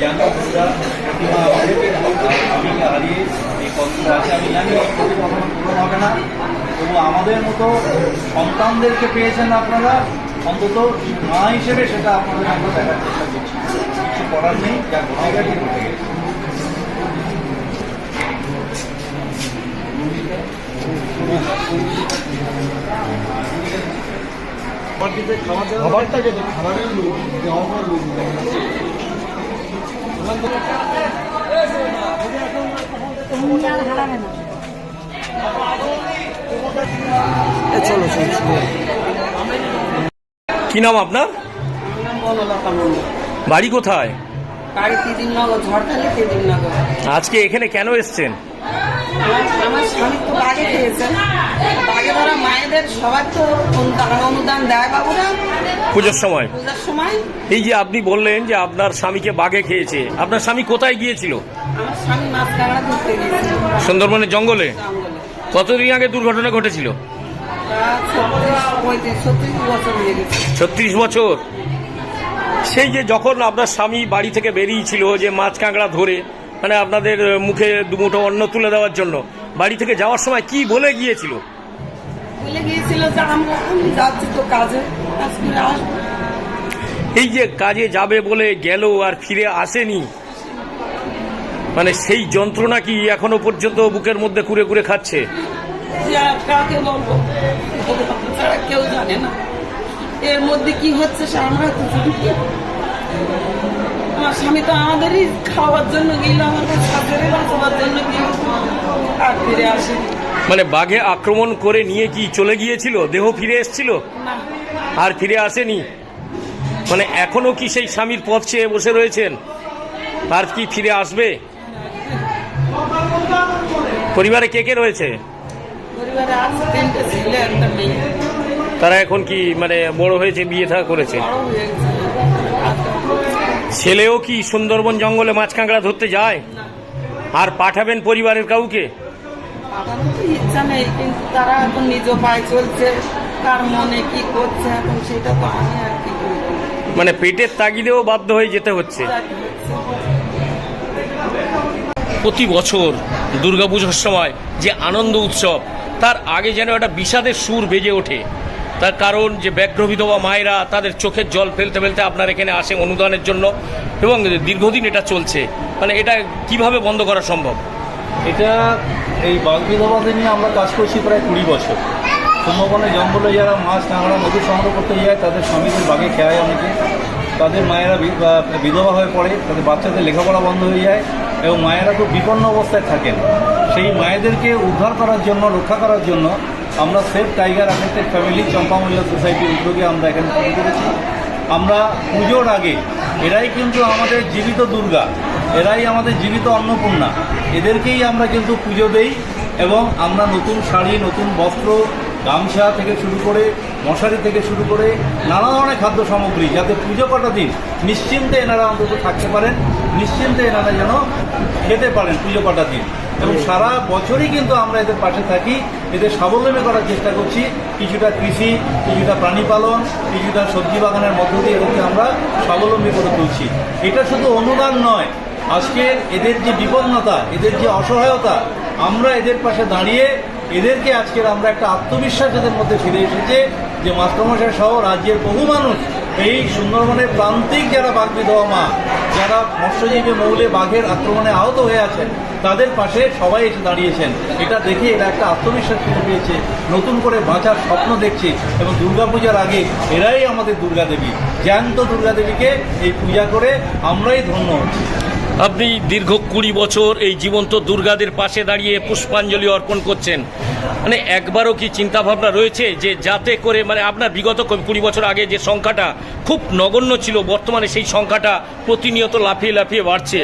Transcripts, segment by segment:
জ্ঞান প্রতিমা আমাদের হারিয়ে এই কষ্টটা আছে আমি জানি এই কষ্ট কখনো পূরণ হবে। না তবু আমাদের মতো সন্তানদেরকে পেয়েছেন আপনারা অন্তত মা হিসেবে সেটা আপনাদের আমরা দেখার চেষ্টা করছি কিছু করার নেই যা ঘটে গেছে ঘটে গেছে খাবারটা যেটা খাবারের লোক দেওয়া লোক চলো চলো কি নাম আপনার? বাড়ি কোথায়? বাড়ি ঝড়খালি আজকে এখানে কেন এসছেন? আমার স্বামী তো বাগে খেয়েছেন। বাগে ধরা মায়েদের সবার তো অনুদান অনুদান দেয় বাবুরা। পুজোর সময়। পূজার সময়। এই যে আপনি বললেন যে আপনার স্বামীকে বাঘে খেয়েছে আপনার স্বামী কোথায় গিয়েছিল? আমার স্বামী মাছ কাঁকড়া ধরতে গিয়েছিল। সুন্দরবনের জঙ্গলে। কতদিন আগে দুর্ঘটনা ঘটেছিল? ছত্রিশ বছর। সেই যে যখন আপনার স্বামী বাড়ি থেকে বেরিয়েছিল যে মাছ কাঁকড়া ধরে মানে আপনাদের মুখে দুমুঠো অন্ন তুলে দেওয়ার জন্য। বাড়ি থেকে যাওয়ার সময় কি বলে গিয়েছিল? বলে গিয়েছিল যে আমরা যাচ্ছি তো কাজে কাজ আসব। এই যে কাজে যাবে বলে গেল আর ফিরে আসেনি মানে সেই যন্ত্রণা কি এখনও পর্যন্ত বুকের মধ্যে কুরে কুরে খাচ্ছে? কেউ জানে না। এর মধ্যে কি হচ্ছে আমরা তো জানি। আমার স্বামী তো আমাদেরই খাওয়ার জন্য গেল আমাদের সাথে বাঁচাবার জন্য গেল আর ফিরে আসে মানে বাঘে আক্রমণ করে নিয়ে কি চলে গিয়েছিল? দেহ ফিরে এসেছিল? আর ফিরে আসেনি? মানে এখনও কি সেই স্বামীর পথ চেয়ে বসে রয়েছেন? আর কি ফিরে আসবে? পরিবারে কে কে রয়েছে? তারা এখন কি মানে বড় হয়েছে বিয়ে থা করেছে? ছেলেও কি সুন্দরবন জঙ্গলে মাছ কাঁকড়া ধরতে যায়? আর পাঠাবেন পরিবারের কাউকে? পাঠানোর ইচ্ছা নেই কিন্তু তারা এখন নিজ পায়ে চলছে কার মনে কি করছে এখন সেটা তো আমি আর কি মানে পেটের তাগিদেও বাধ্য হয়ে যেতে হচ্ছে। হচ্ছে। প্রতি বছর দুর্গাপুজোর সময় যে আনন্দ উৎসব তার আগে যেন একটা বিষাদের সুর বেজে ওঠে। তার কারণ যে ব্যগ্র বিধবা মায়েরা তাদের চোখের জল ফেলতে ফেলতে আপনার এখানে আসে অনুদানের জন্য এবং দীর্ঘদিন এটা চলছে। মানে এটা কীভাবে বন্ধ করা সম্ভব? এটা এই বাঘ বিধবাদের নিয়ে আমরা কাজ করছি প্রায় কুড়ি বছর। সুন্দরবনে জঙ্গলে যারা মাছ কাঁকড়া মধু সংগ্রহ করতে যায়, তাদের স্বামীদের বাঘে খেয়ায় অনেকে। তাদের মায়েরা বিধবা হয়ে পড়ে, তাদের বাচ্চাদের লেখাপড়া বন্ধ হয়ে যায় এবং মায়েরা খুব বিপন্ন অবস্থায় থাকেন। সেই মায়েদেরকে উদ্ধার করার জন্য, রক্ষা করার জন্য আমরা save tiger affected family Champa মহিলা সোসাইটির উদ্যোগে আমরা এখানে শুরু করেছি আমরা পুজোর আগে, এরাই কিন্তু আমাদের জীবিত দুর্গা, এরাই আমাদের জীবিত অন্নপূর্ণা। এদেরকেই আমরা কিন্তু পুজো দেই এবং আমরা নতুন শাড়ি, নতুন বস্ত্র, গামছা থেকে শুরু করে, মশারি থেকে শুরু করে নানা ধরনের খাদ্য সামগ্রী যাতে পুজো কটা দিন নিশ্চিন্তে এনারা অন্তত থাকতে পারেন, নিশ্চিন্তে এনারা যেন খেতে পারেন পুজো কটা দিন। এবং সারা বছরই কিন্তু আমরা এদের পাশে থাকি। এদের স্বাবলম্বী করার চেষ্টা করছি। কিছুটা কৃষি, কিছুটা প্রাণী পালন, কিছুটা সবজি বাগানের মধ্য দিয়ে এদেরকে আমরা স্বাবলম্বী করে তুলছি। এটা শুধু অনুদান নয়, আজকে এদের যে বিপন্নতা, এদের যে অসহায়তা, আমরা এদের পাশে দাঁড়িয়ে এদেরকে আজকের আমরা একটা আত্মবিশ্বাস এদের মধ্যে ফিরে এসেছে যে মাস্টারমশাই সহ রাজ্যের বহু মানুষ এই সুন্দরবনের প্রান্তিক যারা বাঘ বিধবা মা যারা মৎস্যজীবী মৌলে বাঘের আক্রমণে আহত হয়ে আছেন, তাদের পাশে সবাই এসে দাঁড়িয়েছেন। এটা দেখে এরা একটা আত্মবিশ্বাস ফিরে পেয়েছে। নতুন করে বাঁচার স্বপ্ন দেখছি এবং দুর্গাপূজার আগে এরাই আমাদের দুর্গাদেবী। জ্যান্ত দুর্গাদেবীকে এই পূজা করে আমরাই ধন্য হচ্ছি। আপনি দীর্ঘ কুড়ি বছর এই জীবন্ত দুর্গাদের পাশে দাঁড়িয়ে পুষ্পাঞ্জলি অর্পণ করছেন। মানে একবারও কি চিন্তা ভাবনা রয়েছে যে যাতে করে মানে আপনার বিগত কুড়ি বছর আগে যে সংখ্যাটা খুব নগণ্য ছিল, বর্তমানে সেই সংখ্যাটা প্রতিনিয়ত লাফিয়ে লাফিয়ে বাড়ছে।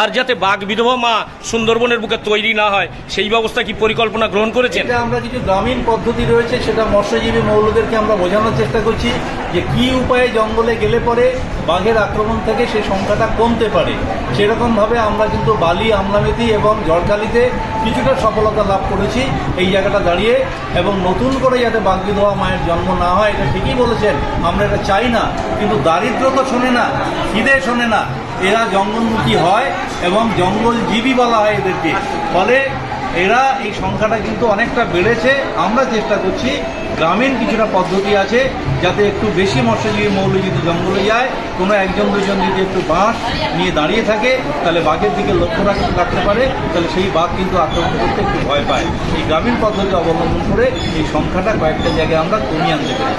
আর যাতে বাঘ বিধবা মা সুন্দরবনের বুকে তৈরি না হয়, সেই ব্যবস্থা কি পরিকল্পনা গ্রহণ করেছেন? আমরা কিছু গ্রামীণ পদ্ধতি রয়েছে, সেটা মৎস্যজীবী মৌলদেরকে আমরা বোঝানোর চেষ্টা করছি যে কি উপায়ে জঙ্গলে গেলে পরে বাঘের আক্রমণ থেকে সেই সংখ্যাটা কমতে পারে। সেরকমভাবে আমরা কিন্তু বালি আমলামেতি এবং ঝড়খালিতে কিছুটা সফলতা লাভ করেছি এই জায়গাটা দাঁড়িয়ে এবং নতুন করে যাতে বাগবিধবা মায়ের জন্ম না হয়, এটা ঠিকই বলেছেন, আমরা এটা চাই না, কিন্তু দারিদ্র তো শোনে না, খিদে শোনে না, এরা জঙ্গলমুখী হয় এবং জঙ্গলজীবী বলা হয় এদেরকে। ফলে এরা এই সংখ্যাটা কিন্তু অনেকটা বেড়েছে, আমরা চেষ্টা করছি গ্রামীণ কিছুটা পদ্ধতি আছে যাতে একটু বেশি মৎস্যজীবী মৌল যদি জঙ্গলে যায়, কোনো একজন দুজন যদি একটু বাঁশ নিয়ে দাঁড়িয়ে থাকে, তাহলে বাঘের দিকে লক্ষ্য রাখতে পারে, তাহলে সেই বাঘ কিন্তু আক্রমণ করতে একটু ভয় পায়। এই গ্রামীণ পদ্ধতি অবলম্বন করে এই সংখ্যাটা কয়েকটা জায়গায় আমরা কমিয়ে আনতে পারি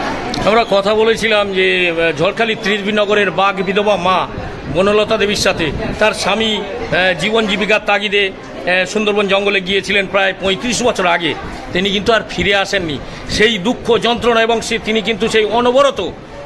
আমরা কথা বলেছিলাম যে ঝড়খালি ত্রিশবিনগরের বাঘ বিধবা মা বনলতা দেবীর সাথে। তার স্বামী জীবন জীবিকার তাগিদে সুন্দরবন জঙ্গলে গিয়েছিলেন প্রায় পঁয়ত্রিশ বছর আগে। তিনি কিন্তু আর ফিরে আসেননি। সেই দুঃখ যন্ত্রণা এবং সে, তিনি কিন্তু সেই অনবরত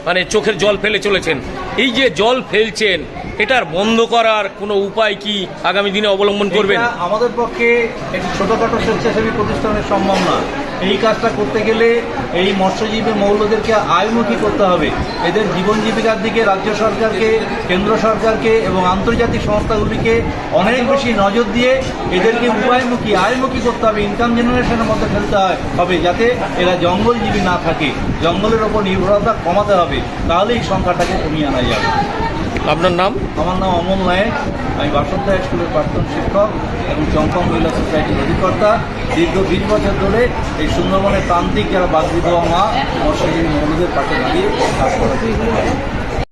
মানে চোখের জল ফেলে চলেছেন। এই যে জল ফেলছেন, এটার বন্ধ করার কোনো উপায় কি আগামী দিনে অবলম্বন করবেন? আমাদের পক্ষে একটি ছোটখাটো স্বেচ্ছাসেবী প্রতিষ্ঠানের সম্ভব না। এই কাজটা করতে গেলে এই মৎস্যজীবী মৌলদেরকে আয়মুখী করতে হবে। এদের জীবন জীবিকার দিকে রাজ্য সরকারকে, কেন্দ্র সরকারকে এবং আন্তর্জাতিক সংস্থাগুলিকে অনেক বেশি নজর দিয়ে এদেরকে উপায়মুখী, আয়মুখী করতে হবে। ইনকাম জেনারেশনের মধ্যে ফেলতে হবে যাতে এরা জঙ্গলজীবী না থাকে। জঙ্গলের ওপর নির্ভরতা কমাতে হবে। তাহলে এই সংখ্যাটাকে কমিয়ে আনা যাবে। আপনার নাম? আমার নাম অমল নায়ক। আমি বাসন্ত স্কুলের প্রাক্তন শিক্ষক এবং চম্পা মহিলা সোসাইটির অধিকর্তা। দীর্ঘ বিশ বছর ধরে এই সুন্দরবনের প্রান্তিক যারা বাগবিধবা মা মৎস্যজীবী মহিলাদের পাশে দাঁড়িয়ে কাজ করে।